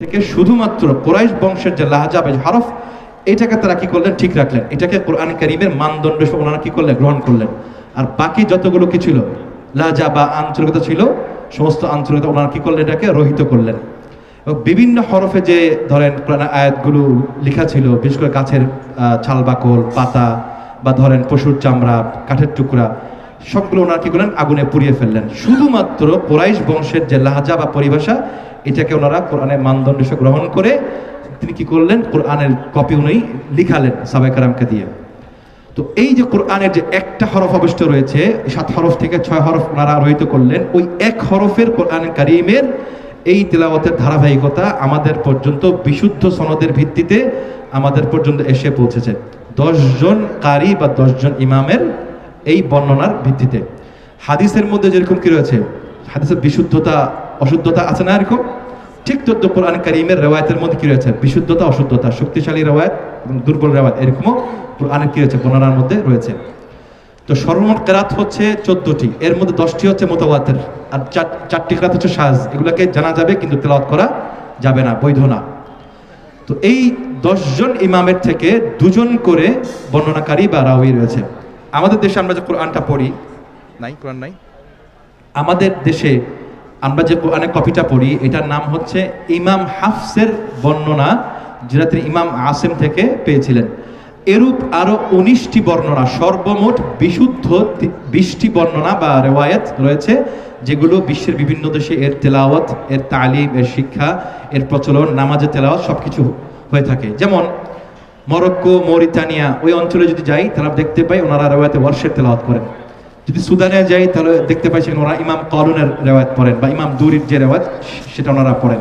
থেকে শুধুমাত্র কোরাইশ বংশের যে লাহাজা বা হরফ, এটাকে তারা কি করলেন? ঠিক রাখলেন। এটাকে কোরআন করিমের মানদণ্ড ওনারা কি করলেন? গ্রহণ করলেন। আর বাকি যতগুলো কি ছিল? লাহাজা বা আঞ্চলিকতা ছিল, সমস্ত আঞ্চলিকতা ওনারা কি করলেন? এটাকে রহিত করলেন। এবং বিভিন্ন হরফে যে ধরেন কোরআন আয়াতগুলো লেখা ছিল, বিশেষ করে গাছের ছাল বাকল পাতা, বা ধরেন পশুর চামড়া, কাঠের টুকরা সবগুলো ওনারা কি করলেন? আগুনে পুড়িয়ে ফেললেন। শুধুমাত্র কোরাইশ বংশের যে লাহাজা বা পরিভাষা, এটাকে ওনারা কোরআনের মানদণ্ড গ্রহণ করে তিনি কি করলেন? কোরআনের কপি উনি লিখালেন সাবেকারামকে দিয়ে। তো এই যে কোরআনের যে একটা হরফ অবশিষ্ট রয়েছে সাত হরফ থেকে ছয় হরফ ওনারা রহিত করলেন, ওই এক হরফের কোরআন কারিমের এই তেলাওয়াতের ধারাবাহিকতা আমাদের পর্যন্ত বিশুদ্ধ সনদের ভিত্তিতে আমাদের পর্যন্ত এসে পৌঁছেছে। দশজন কারি বা দশজন ইমামের এই বর্ণনার ভিত্তিতে। হাদিসের মধ্যে যেরকম কি রয়েছে? হাদিসের বিশুদ্ধতা, অশুদ্ধতা আছে না এরকম? ঠিক তদ্দ কোরআন কারিমের রেওয়ায়তের মধ্যে কি রয়েছে? বিশুদ্ধতা, অশুদ্ধতা, শক্তিশালী রেওয়ায়ত এবং দুর্বল রেওয়ায়ত এরকমও কোরআনে কি রয়েছে? বর্ণনার মধ্যে রয়েছে। তো সর্বমোট কেরাত হচ্ছে চোদ্দটি। এর মধ্যে দশটি হচ্ছে মোতাবাতের আর চার, চারটি কেরাত হচ্ছে সাজ। এগুলোকে জানা যাবে, কিন্তু তেলাওয়াত করা যাবে না, বৈধ না। তো এই দশজন ইমামের থেকে দুজন করে বর্ণনাকারী বা রাওয়ি রয়েছে। আমাদের দেশে আমরা যে কোরআনটা পড়ি নাই কোরআন নাই। আমাদের দেশে আমরা যে কোরআনের কপিটা পড়ি এটার নাম হচ্ছে ইমাম হাফসের বর্ণনা যেটা তিনি ইমাম আসেম থেকে পেয়েছিলেন। এরূপ আরও উনিশটি বর্ণনা সর্বমোট বিশুদ্ধ বিশটি বর্ণনা বা রেওয়ায়ত রয়েছে যেগুলো বিশ্বের বিভিন্ন দেশে এর তেলাওয়াত এর তালিম এর শিক্ষা এর প্রচলন নামাজের তেলাওয়াত সবকিছু হয়ে থাকে। যেমন মরক্কো, মরিতানিয়া ওই অঞ্চলে যদি যাই তাহলে দেখতে পাই ওনারা রেওয়ায়তে ওয়ার্ষের তেলাওয়াত করেন। যদি সুদানে যাই, তাহলে দেখতে পাই সেখানে ওরা ইমাম কলুনের রেওয়াত পড়েন বা ইমাম দুরির যে রেওয়াত সেটা ওনারা পড়েন।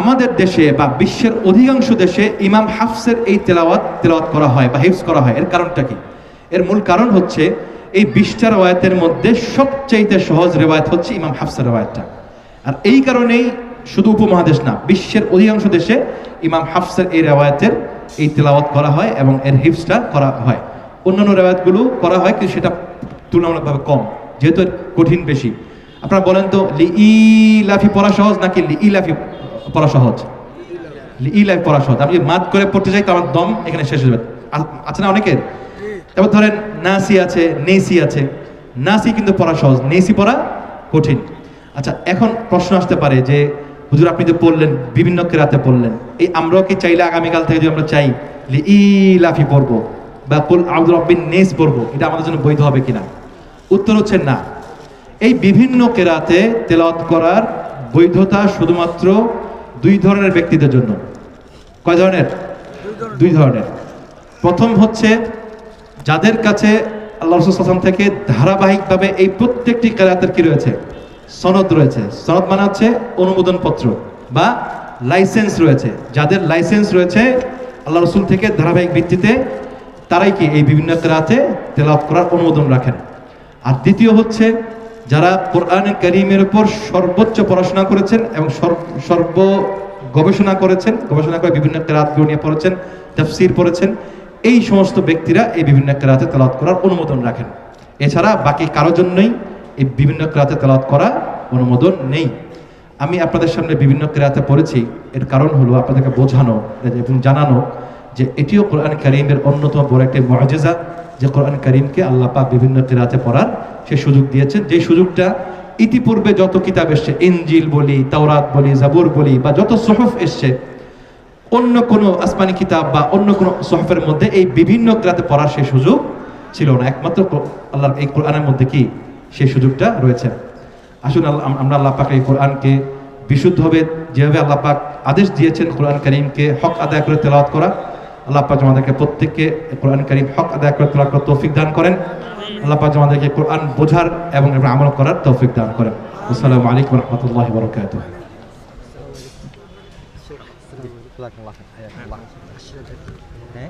আমাদের দেশে বা বিশ্বের অধিকাংশ দেশে ইমাম হাফসের এই তেলাওয়াত তেলাওয়াত করা হয় বা হিফস করা হয়। এর কারণটা কি? এর মূল কারণ হচ্ছে এই বিশটা রেওয়ায়তের মধ্যে সবচাইতে সহজ রেওয়ায়ত হচ্ছে ইমাম হাফসের রেওয়ায়তটা। আর এই কারণেই শুধু উপমহাদেশ না, বিশ্বের অধিকাংশ দেশে ইমাম হাফসের এই রেওয়ায়তের এই তেলাওয়াত করা হয় এবং এর হিফসটা করা হয়। অন্যান্য রেওয়ায়তগুলো করা হয় কিন্তু সেটা তুলনামূলকভাবে কম, যেহেতু কঠিন বেশি। আপনারা বলেন তো লি ই লাফি পড়া সহজ নাকি লি ই লাফি পড়া সহজ? লি ই লাফি পড়া সহজ। আমি মাত করে পড়তে চাই তো আমার দম এখানে শেষ হয়ে যাবে। আছে না অনেকের? তারপর ধরেন নাসি আছে, নেসি আছে। নাসি কিন্তু পড়া সহজ, নেসি পড়া কঠিন। আচ্ছা এখন প্রশ্ন আসতে পারে যে হুজুর, আপনি যে পড়লেন, বিভিন্ন কেরাতে পড়লেন, এই আমরাও কি চাইলে আগামীকাল থেকে যদি আমরা চাই ই লাফি পড়ব বা কুল আব্দুল রব্বিন নেস পড়ব, এটা আমাদের জন্য বৈধ হবে কিনা? উত্তর হচ্ছে না। এই বিভিন্ন কেরাতে তেলাওয়াত করার বৈধতা শুধুমাত্র দুই ধরনের ব্যক্তিদের জন্য। কয় ধরনের? দুই ধরনের। প্রথম হচ্ছে, যাদের কাছে আল্লাহ রসুল থেকে ধারাবাহিকভাবে এই প্রত্যেকটি কেরাতের কি রয়েছে? সনদ রয়েছে। সনদ মানে হচ্ছে অনুমোদন পত্র বা লাইসেন্স রয়েছে। যাদের লাইসেন্স রয়েছে আল্লাহ রসুল থেকে ধারাবাহিক ভিত্তিতে তারাই কি এই বিভিন্ন কেরাতে তেলাওয়াত করার অনুমোদন রাখেন? আর দ্বিতীয় হচ্ছে, যারা কোরআন করিমের উপর সর্বোচ্চ পড়াশোনা করেছেন এবং সর্ব- গবেষণা করেছেন, গবেষণা করে বিভিন্ন কেরাতগুলো নিয়ে পড়েছেন, তাফসির পড়েছেন, এই সমস্ত ব্যক্তিরা এই বিভিন্ন কেরাতে তেলাওয়াত করার অনুমোদন রাখেন। এছাড়া বাকি কারোর জন্যই এই বিভিন্ন কেরাতে তেলাওয়াত করা অনুমোদন নেই। আমি আপনাদের সামনে বিভিন্ন কেরাতে পড়েছি। এর কারণ হলো আপনাদেরকে বোঝানো এবং জানানো যে এটিও কোরআন করিমের অন্যতম বড় একটি মজেজা যে কোরআন করিমকে আল্লাহ পাক বিভিন্ন কেরাতে পড়ার সে সুযোগ দিয়েছেন। যে সুযোগটা ইতিপূর্বে যত কিতাব এসছে, ইনজিল বলি, তাওরাত বলি, জাবুর বলি বা যত সহফ এসছে, অন্য কোনো আসমানি কিতাব বা অন্য কোনো সহফের মধ্যে এই বিভিন্ন ক্রাতে পড়ার সে সুযোগ ছিল না। একমাত্র আল্লাহর এই কোরআনের মধ্যে কি? সেই সুযোগটা রয়েছে আসুন আমরা আল্লাহ পাক এই কোরআনকে বিশুদ্ধভাবে, যেভাবে আল্লাহ পাক আদেশ দিয়েছেন কোরআন করিমকে হক আদায় করে তেলাওয়াত করা, আল্লাহ পাক আমাদেরকে প্রত্যেককে কোরআন করিম হক আদায় করে তেলাওয়াত করার তৌফিক দান করেন আল্লাহ পাক আমাদেরকে কোরআন বোঝার এবং আমল করার তৌফিক দান করেন আসসালামু আলাইকুম রহমতুল্লাহ. Eh?